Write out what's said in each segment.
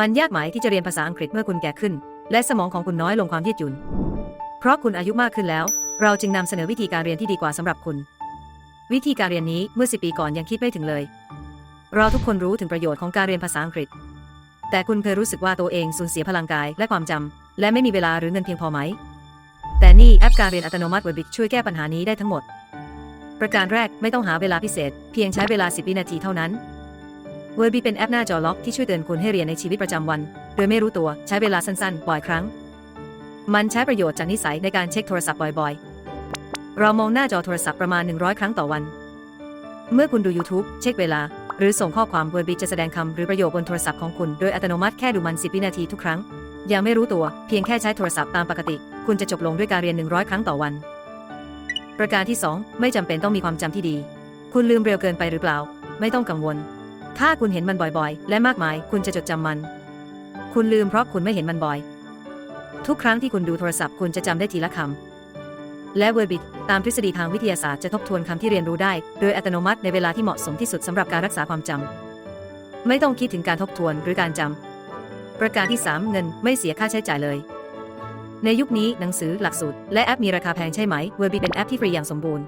มันยากไหมที่จะเรียนภาษาอังกฤษเมื่อคุณแก่ขึ้น และสมองของคุณน้อยลงความยืดหยุ่น เพราะคุณอายุมากขึ้นแล้ว เราจึงนำเสนอวิธีการเรียนที่ดีกว่าสำหรับคุณ วิธีการเรียนนี้เมื่อ10ปีก่อนยังคิดไม่ถึงเลย เราทุกคนรู้ถึงประโยชน์ของการเรียนภาษาอังกฤษ แต่คุณเคยรู้สึกว่าตัวเองสูญเสียพลังกายและความจำและไม่มีเวลาหรือเงินเพียงพอไหม แต่นี่แอปการเรียนอัตโนมัติ Webit ช่วยแก้ปัญหานี้ได้ทั้งหมด ประการแรกไม่ต้องหาเวลาพิเศษ เพียงใช้เวลา 10 วินาทีเท่านั้น w e r b i เป็นแอปหน้าจอล็อกที่ช่วยเตือนคุณให้เรียนในชีวิตประจำวัน โดยไม่รู้ตัวใช้เวลาสั้นๆ บ่อยครั้ง มันใช้ประโยชน์จากนิสัยในการเช็คโทรศัพท์บ่อยๆ เรามองหน้าจอโทรศัพท์ประมาณ 100 ครั้งต่อวัน เมื่อคุณดู YouTube เช็คเวลา หรือส่งข้อความ w e r b i จะแสดงคำหรือประโยคบนโทรศัพท์ของคุณโดยอัตโนมัติแค่ดูมัน 10 วินาทีทุกครั้ง ยังไม่รู้ตัว เพียงแค่ใช้โทรศัพท์ตามปกติ คุณจะจบลงด้วยการเรียน 100 ครั้งต่อวัน ประการที่ 2 ไม่จำเป็นต้องมีความจำที่ดี คุณลืมเร็วเกินไปหรือเปล่า ไม่ต้องกังวล ถ้าคุณเห็นมันบ่อยๆ และมากมาย คุณจะจดจำมัน คุณลืมเพราะคุณไม่เห็นมันบ่อย ทุกครั้งที่คุณดูโทรศัพท์ คุณจะจำได้ทีละคำ และเวอร์บิ t ตามทฤษฎีทางวิทยาศาสตร์จะทบทวนคำที่เรียนรู้ได้ โดยอัตโนมัติในเวลาที่เหมาะสมที่สุดสำหรับการรักษาความจำ ไม่ต้องคิดถึงการทบทวนหรือการจำ ประการที่ 3 เงินไม่เสียค่าใช้จ่ายเลยในยุคนี้หนังสือหลักสูตรและแอปมีราคาแพงใช่ไหมเวอร์บิเป็นแอปที่ฟรีอย่างสมบูรณ์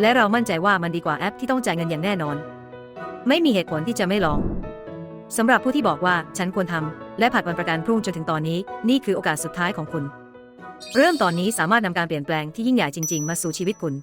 และเรามั่นใจว่ามันดีกว่าแอปที่ต้องจ่ายเงินอย่างแน่นอน ไม่มีเหตุผลที่จะไม่ลองสำหรับผู้ที่บอกว่าฉันควรทำและผัดวันประกันพรุ่งจนถึงตอนนี้ นี่คือโอกาสสุดท้ายของคุณ เริ่มตอนนี้สามารถนำการเปลี่ยนแปลงที่ยิ่งใหญ่จริง ๆ มาสู่ชีวิตคุณ